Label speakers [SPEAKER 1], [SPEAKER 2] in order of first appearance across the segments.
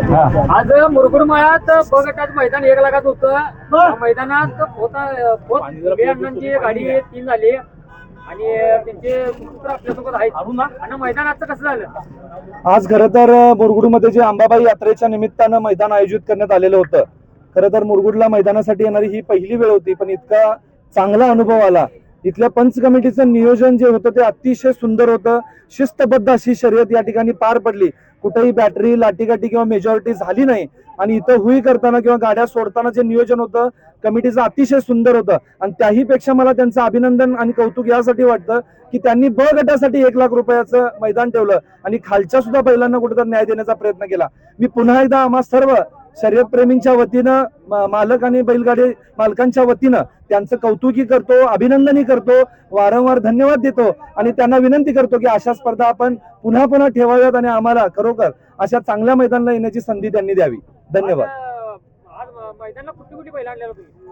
[SPEAKER 1] आज मुरगुड मळ्यात ब गटाचं मैदान एक लाखात होतं. मैदानात होता अण्णांची गाडी तीन झाली. आणि त्यांचे आपल्यासोबत आहेत. आणि मैदानाचं कसं झालं?
[SPEAKER 2] आज खरं तर मुरगुडमध्ये जे अंबाबाई यात्रेच्या निमित्तानं मैदान आयोजित करण्यात आलेलं होतं खरं तर मुरगुडला मैदानासाठी येणारी ही पहिली वेळ होती पण इतका चांगला अनुभव आला. इथल्या पंच कमिटीचं नियोजन जे होतं ते अतिशय सुंदर होतं. शिस्तबद्ध अशी शर्यत या ठिकाणी पार पडली. कुठेही बॅटरी लाटीगाठी किंवा मेजॉरिटी झाली नाही. आणि इथं हुई करताना किंवा गाड्या सोडताना जे नियोजन होतं कमिटीचं अतिशय सुंदर होतं. आणि त्याही पेक्षा मला त्यांचं अभिनंदन आणि कौतुक यासाठी वाटतं की त्यांनी ब गटासाठी एक लाख रुपयाचं मैदान ठेवलं. आणि खालच्या सुद्धा बैलांना कुठेतरी न्याय देण्याचा प्रयत्न केला. मी पुन्हा एकदा आम्हा सर्व शर्यत प्रेमींच्या वतीनं मालक आणि बैलगाडी मालकांच्या वतीनं त्यांचं कौतुकी करतो अभिनंदनही करतो वारंवार धन्यवाद देतो आणि त्यांना विनंती करतो की अशा स्पर्धा आपण पुन्हा पुन्हा ठेवाव्यात आणि आम्हाला खरोखर अशा चांगल्या मैदानाला येण्याची संधी त्यांनी द्यावी. धन्यवाद.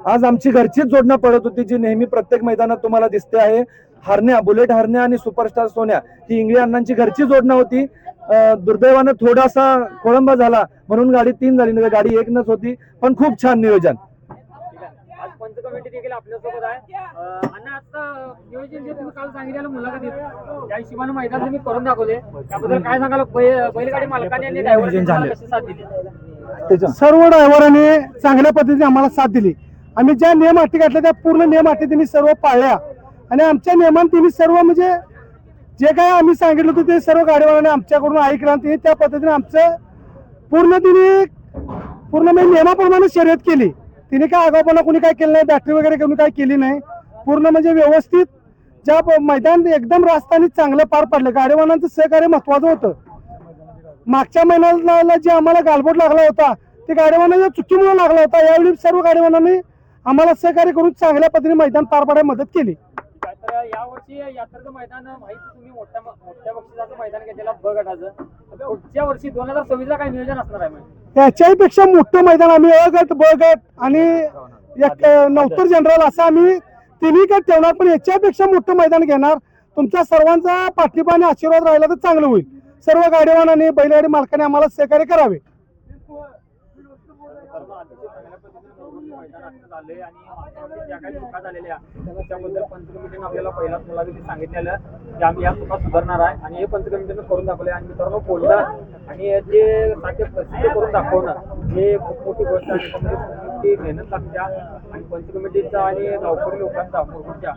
[SPEAKER 1] आज
[SPEAKER 2] आमची घरचीच जोडणं पडत होती जी नेहमी प्रत्येक मैदानात तुम्हाला दिसते आहे. हरण्या बुलेट हरण्या आणि सुपरस्टार सोन्या ही इंगळे अण्णांची घरची जोडणं होती. दुर्दैवानं थोडासा खोळंबा झाला म्हणून गाडी तीन झाली नाही गाडी एकनच होती पण खूप छान नियोजन.
[SPEAKER 3] सर्व ड्रायव्हरांनी चांगल्या पद्धतीने आम्हाला साथ दिली. आम्ही ज्या नियम अटी घातल्या त्या पूर्ण नियम अटी त्यांनी सर्व पाळल्या. आणि आमच्या नियमांनी त्यांनी सर्व म्हणजे जे काय आम्ही सांगितलं होतं ते सर्व गाडीवाल्याने आमच्याकडून ऐकलं आणि त्या पद्धतीने आमचं पूर्ण तिने पूर्ण म्हणजे नियमाप्रमाणे शर्यत केली. तिने काय आगाऊपणा कोणी काय केलं नाही बॅटरी वगैरे कोणी काय केली नाही. पूर्ण म्हणजे व्यवस्थित ज्या मैदान एकदम रास्तानी चांगलं पार पडलं. गाडीवाल्यांचं सहकार्य महत्वाचं होतं. मागच्या महिन्याला जे आम्हाला गालबोट लागला होता ते गाडीवानाच्या चुकीमुळे लागला होता यावेळी सर्व गाडीवानांनी आम्हाला सहकार्य करून चांगल्या पद्धतीने मैदान पार पाडायला मदत केली.
[SPEAKER 1] यावर्षी यात्रेचं मैदान माहिती तुम्ही मोठ्या मोठ्या बक्षिसाचं मैदान घेतलेला ब गटाचं पुढच्या वर्षी दोन हजार सव्वीस ला काय नियोजन असणार आहे
[SPEAKER 3] त्याच्याही पेक्षा मोठं मैदान आम्ही अ गट ब गट आणि एक नवतर जनरल असं आम्ही तिन्ही गट ठेवणार पण याच्यापेक्षा मोठं मैदान घेणार. तुमच्या सर्वांचा पाठिंबा आणि आशीर्वाद राहिला तर चांगलं होईल. सर्व गाडीवानांनी बैलगाडी मालकाने आम्हाला सहकार्य करावे.
[SPEAKER 1] सुधारणार आहे आणि हे पंचकमिटीनं करून दाखवले आणि मित्रांनो बोलणं आणि जे साध्य प्रसिद्ध करून दाखवणं हे खूप मोठी गोष्ट आहे. ती मेहनत लागत्या आणि पंच कमिटीचा आणि गावकरी लोकांचा मुरगुडच्या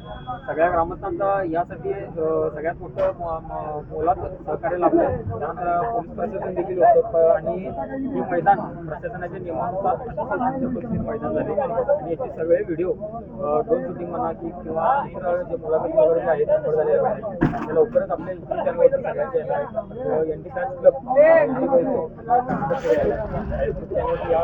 [SPEAKER 1] सगळ्या ग्रामस्थांचा यासाठी सगळ्यात मोठं म- मोलाचं सहकार्य लाभलं. त्यानंतर पोलीस प्रशासन देखील होतं. आणि हे मैदान प्रशासनाच्या नियमानुसार पद्धतीने मैदान झाले. आणि याचे सगळे व्हिडिओ ड्रोन शूटिंग म्हणा की किंवा इतर जे मुलाखती वगैरे जे आहेत नंबर झालेले आहेत. लवकरच आपल्या युट्यूब चॅनलवरती सगळ्यांचे येणार आहेत एन टी क्लब चॅनल या